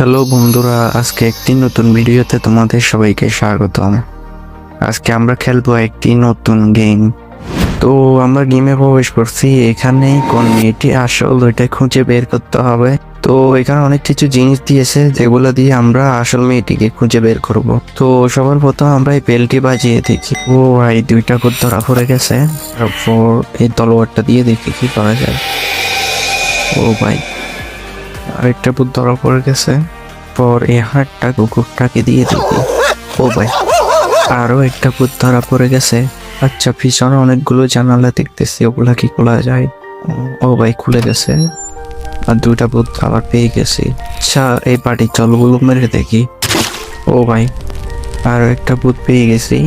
Hello বন্ধুরা, আজকে একটি নতুন ভিডিওতে তোমাদের সবাইকে স্বাগতম। আজকে আমরা খেলব একটি নতুন গেম তো আমরা গেমে প্রবেশ করছি, এখানে কোন মেয়েটি আসল ওইটা খুঁজে বের করতে হবে। তো এখানে অনেক কিছু জিনিস দিয়েছে, যেগুলো দিয়ে আমরা আসল মেয়েটিকে খুঁজে বের করব। তো সবার প্রথম আমরা এই বেলটি বাজিয়ে দেখি। ও ভাই, দুইটা খুব ধরা পড়ে গেছে। তারপর এই তলোয়ারটা দিয়ে দেখি কি করা যায়। ও ভাই। আরেকটা ভূত ধরা পড়ে গেছে। পর এই হাটটা কুকুরটাকে দিয়ে দিবি। ও ভাই, আরও একটা ভূত ধরা পড়ে গেছে। আচ্ছা পিছনে অনেকগুলো জানালা দেখতেছি, ওগুলা কি খোলা যায়? ও ভাই, খুলে গেছে। আর দুটা ভূত আবার পেয়ে গেছি। আচ্ছা এই বাড়ি চলগুলো মেরে দেখি। ও ভাই, আর একটা ভূত পেয়ে গেছি।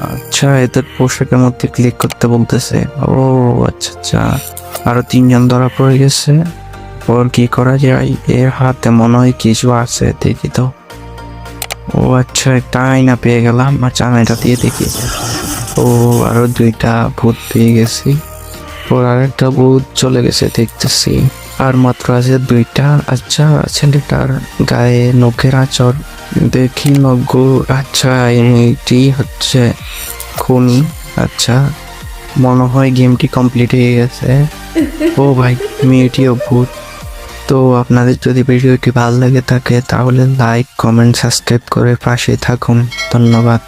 আচ্ছা এদের পোশাকের মধ্যে ক্লিক করতে বলতেছে। ও আচ্ছা আচ্ছা। আরও তিনজন ধরা পড়ে গেছে। পর কি করা যায়? এর হাতে মনে হয় কিছু আছে, দেখি তো। ও আচ্ছা একটা আয়না পেয়ে গেলাম। আচ্ছা আয়নাটা দিয়ে দেখি। ও, আরও দুইটা ভূত পেয়ে গেছি। পর আরেকটা ভূত চলে গেছে, দেখতেছি। আর মাত্র আছে দুইটা। আচ্ছা ছেলেটার গায়ে নখের আচর দেখি নখ। আচ্ছা এটি হচ্ছে খুনি। আচ্ছা মনে হয় গেমটি কমপ্লিট হয়ে গেছে। ও ভাই, মেয়েটিও ভূত। তো আপনাদের যদি ভিডিওটি ভালো লাগে থাকে তাহলে লাইক কমেন্ট সাবস্ক্রাইব করে পাশে থাকুন। ধন্যবাদ।